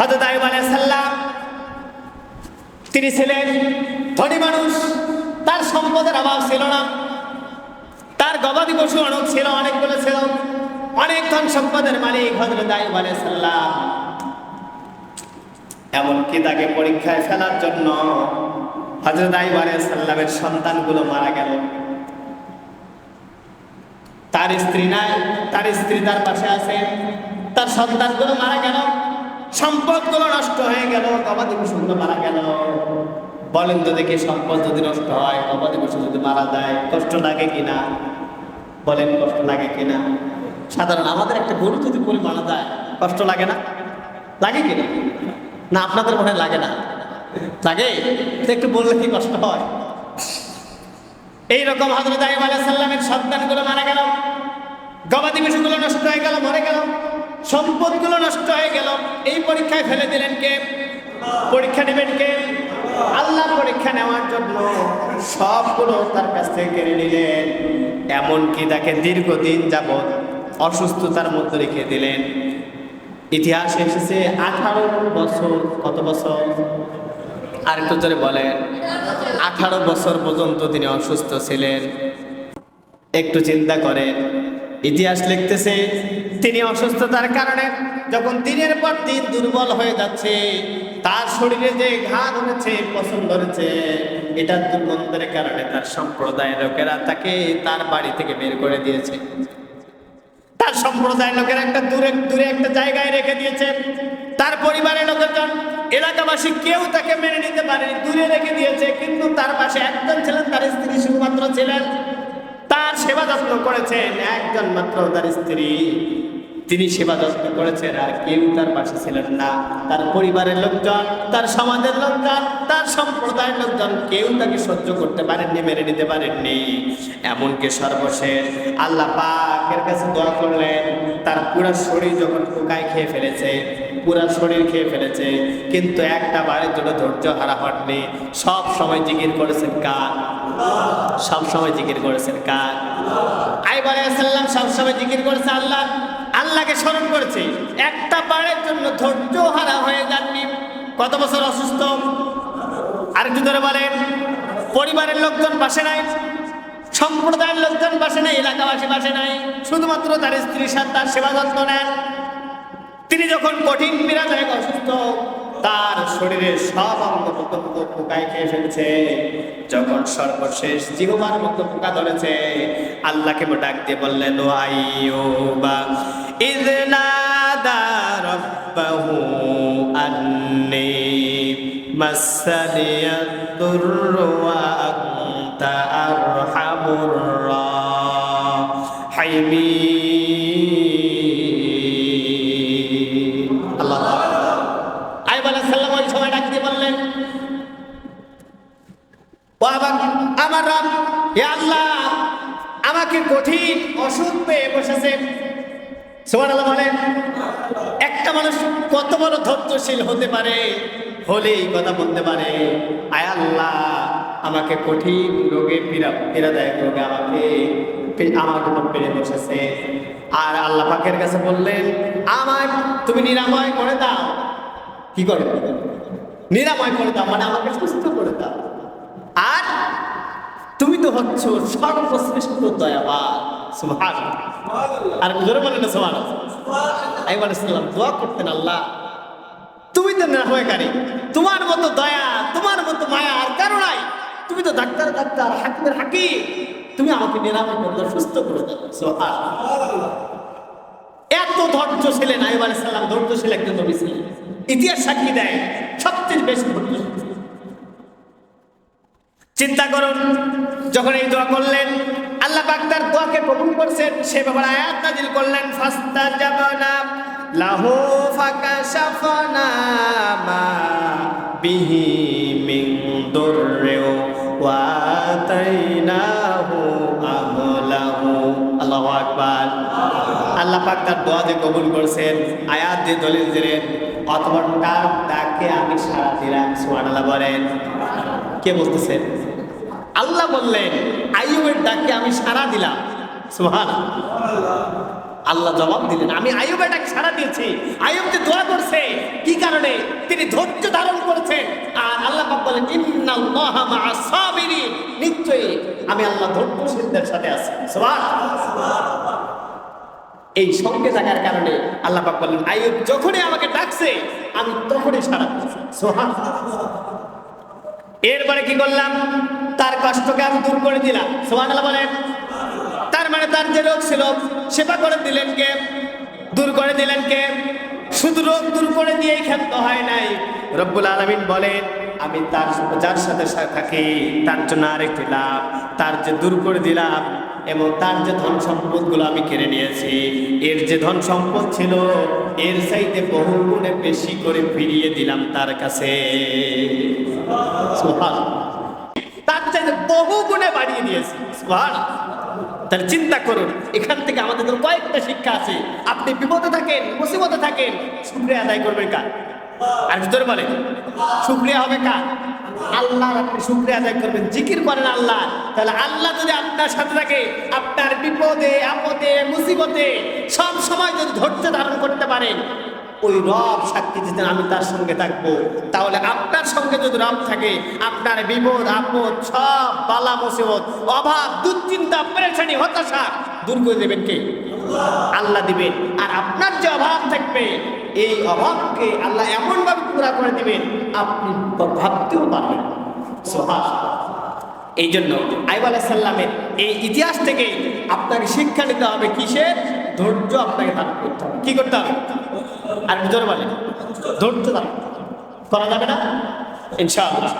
হজরত আইব আলাইসাল্লাম তিনি ছিলেন ধনী মানুষ, তার সম্পদের অভাব ছিল না, তার গবাদি পশু অনেক ছিল অনেকগুলো ছিল, অনেক ধন সম্পদের মালিক হজরত আইব আলাইসাল্লাম এমনকি তাকে পরীক্ষায় ফেলার জন্য হজরত আইব আলাইসাল্লামের সন্তানগুলো মারা গেল। তার স্ত্রী নাই, তার স্ত্রী তার পাশে আছে, তার সন্তানগুলো মারা গেল। সম্পদগুলো নষ্ট হয়ে গেল গবাদি পশুগুলো মারা গেল। বলেন তো দেখি সম্পদ যদি নষ্ট হয় গবাদি পশু যদি মারা যায়, কষ্ট লাগে কিনা? বলেন কষ্ট লাগে কিনা? সাধারণ আমাদের একটা গরু যদি করে মারা যায়, কষ্ট লাগে না? লাগে কিনা? না, আপনাদের মনে লাগে না? লাগে? একটু বললে কি কষ্ট হয়? এইরকম হজরত আইব আলাইসাল্লামের সন্তানগুলো মারা গেল। গবাদি পশুগুলো নষ্ট হয়ে গেল, মরে গেল। সম্পদগুলো নষ্ট হয়ে গেল। এই পরীক্ষায় ফেলে দিলেন কে? পরীক্ষা নেবেন কে? আল্লাহ পরীক্ষা নেওয়ার জন্য সবগুলো তার কাছ থেকে কেড়ে নিলেন। এমনকি তাকে দীর্ঘদিন যাবৎ অসুস্থতার মধ্যে রেখে দিলেন। ইতিহাস এসেছে আঠারো বছর, কত বছর? আর একটু জোরে বলেন। আঠারো বছর পর্যন্ত তিনি অসুস্থ ছিলেন। একটু চিন্তা করেন। ইতিহাস লিখতেছে তিনি অসুস্থতার কারণে যখন দিনের পর দিন দুর্বল হয়ে যাচ্ছে, তার শরীরে যে ঘা ধরেছে পছন্দ ধরেছে, এটা দুর্গন্ধের কারণে তার সম্প্রদায়ের লোকেরা তাকে তার বাড়ি থেকে বের করে দিয়েছে। তার সম্প্রদায়ের লোকেরা একটা দূরে দূরে একটা জায়গায় রেখে দিয়েছে। তার পরিবারের লোকজন, এলাকাবাসী কেউ তাকে মেনে নিতে পারেনি, দূরে রেখে দিয়েছে, কিন্তু তার পাশে একজন ছিলেন, তার স্ত্রী শুধুমাত্র ছিলেন। তার সেবা যত্ন করেছেন, একজন মাত্র তার স্ত্রী। তিনি সেবা যত্ন করেছেন, আর কেউ তার পাশে ছিলেন না। তার পরিবারের লোকজন, তার সমাজের লোকজন, তার সম্প্রদায়ের লোকজন কেউ তাকে সহ্য করতে পারেননি, মেনে নিতে পারেননি। এমনকি সর্বশেষ আল্লাহ পাকের কাছে দোয়া করলেন, তার পুরো শরীর যখন পোকায় খেয়ে ফেলেছে, পুরো শরীর খেয়ে ফেলেছে, কিন্তু একটা বারের জন্য ধৈর্য হারা হননি। সব সময় জিকির করেছেন কার? সব সময় জিকির করেছেন কার? আইব আলাইসাল্লাম সব সময় জিকির করেছে আল্লাহ। আল্লাহকে স্মরণ করেছে। একটা পাড়ের জন্য ধৈর্য হারা হয়ে যাননি। কত বছর অসুস্থ? আরেকটু ধরে বলেন, পরিবারের লোকজন পাশে নাই, সম্প্রদায়ের লোকজন পাশে নাই, এলাকাবাসী পাশে নাই, শুধুমাত্র তার স্ত্রীর সাথে তার সেবা যত্ন নেন। তিনি যখন কঠিন পীড়াদায়ক অসুস্থ, তার শরীরের সব অঙ্গ প্রত্যঙ্গ পোকায় খেয়ে ফেলছে। যখন সর্বশেষ জিহবার মতো পোকা ধরেছে, আল্লাহকে ডাক দিয়ে বললেন, ও আইয়ুবা ওয়া আনতা আরহামুর রাহিমিন আল্লাহ আইব আলাইসাল্লাম ওই সময় আমার হে আল্লাহ, আমাকে কঠিন অসুখ পেয়ে বসেছে একটা মানুষ কত বড় ধৈর্যশীল হতে পারে, হলেই কথা বলতে পারে, আয় আল্লাহ, আমাকে কঠিন রোগে পীড়া, পীড়াদায়ক রোগে আমাকে আমার উপর পেরে বসেছে। আর আল্লাহ পাকের কাছে বললেন আমায় তুমি নিরাময় করে দাও। কি করে? নিরাময় করে দাও মানে আমাকে সুস্থ করে দাও। আর তুমি তো হচ্ছ সর্বশ্রেষ্ঠ দয়াবান। সুবহান আর জোরে বলেন না সুবহান আইব আলাইসাল্লাম দোয়া করতেন আল্লাহ। তুমি তো নিরাময়কারী তোমার মতো দয়া, তোমার মতো মায়া আর কারও নাই। তুমি তো ডাক্তার ডাক্তার, হাকিমের হাকি তুমি আমাকে নিরাময় করে দাও, সুস্থ করে দাও। সুবহান এত ধৈর্যশীলেন আইব আলাইসাল্লাম ধৈর্যশীল একজন নবী ছিলেন। ইতিহাস সাক্ষী দেয়, সবচেয়ে বেশি ধৈর্যশীল। চিন্তা করুন, যখন এই দোয়া করলেন আল্লাহ পাক তার দোয়াকে কবুল করছেন। সে ব্যাপারে আয়াত নাজিল করলেন ফাস্তা জাবানা লাহু ফাকাশাফানা মা বিহি মিন দুররি ওয়া আতাইনাহু আহলাহু আল্লাহু আকবার। আল্লাহ পাক তার দোয়া যে কবুল করছেন। আয়াত দিয়ে দলিল দিলেন অথবা তার ডাকে আমি সারা দিলাম, সুবহানাল্লাহ বলেন। কে বলতেছেন আল্লাহ বললেন, আইয়ুবের ডাকে আমি সারা দিলাম। সুহান আল্লাহ। জবাব দিলেন, আমি আয়ুব ডাকে সারা দিয়েছি। আয়ুব যে দোয়া করছে, কি কারণে? তিনি ধৈর্য ধারণ করেছেন। আর আল্লাহ পাক বলেন নিশ্চয়ই আমি আল্লাহ ধৈর্যশীলদের সাথে আছি। সুবহান এই সঙ্গে থাকার কারণে আল্লাহ পাক বললেন আয়ুব যখনই আমাকে ডাকছে, আমি তখনই সারা সুবহান এরপরে কি করলাম? তার কষ্টকে আমি দূর করে দিলাম। সোহান বলেন। তার মানে তার যে রোগ ছিল, সেবা করে দিলেন কে? দূর করে দিলেন কে? শুধু রোগ দূর করে দিয়েই ক্ষান্ত হয় নাই। রব্বুল আলমিন বলেন, আমি তার, যার সাথে থাকি, তার জন্য আরেকটি লাভ। তার যে দূর করে দিলাম এবং তার যে ধন সম্পদগুলো আমি কেড়ে নিয়েছি, এর যে ধন সম্পদ ছিল, এর চাইতে বহু গুণে বেশি করে ফিরিয়ে দিলাম তার কাছে। বহু গুণে বাড়িয়ে দিয়েছে। তাহলে চিন্তা করুন, এখান থেকে আমাদের কয়েকটা শিক্ষা আছে। আপনি বিপদে থাকেন, মুসিবতে থাকেন, শুক্রিয়া আদায় করবেন কার? আর ভিতরে বলে শুক্রিয়া হবে কার? আল্লাহ আপনি শুক্রিয়া আদায় করবেন, জিকির করেন আল্লাহ তাহলে আল্লাহ যদি আপনার সাথে থাকে, আপনার বিপদে, আপদে, মুসিবতে, সব সময় যদি ধৈর্য ধারণ করতে পারেন ওই রব সাক্ষী দিতেন, আমি তার সঙ্গে থাকব। তাহলে আপনার সঙ্গে যদি রব থাকে, আপনার বিপদ, আপদ, সব বালা, মুসিবত, অভাব, দুশ্চিন্তা পেরেছানি হতাশা দূর করে দেবেন কে? আল্লাহ দিবেন। আর আপনার যে অভাব থাকবে, এই অভাবকে আল্লাহ এমন ভাবে পুরা করে দিবেন, আপনি ভাবতেও পারবেন। এই জন্য আইব আলাইসাল্লামের এই ইতিহাস থেকে আপনাকে শিক্ষা নিতে হবে কিসের? ধৈর্য আপনাকে ধারণ করতে হবে। কি করতে হবে? আর ভিতরে বলে ধরতে পারে করা যাবে না? ইনশাআল্লাহ।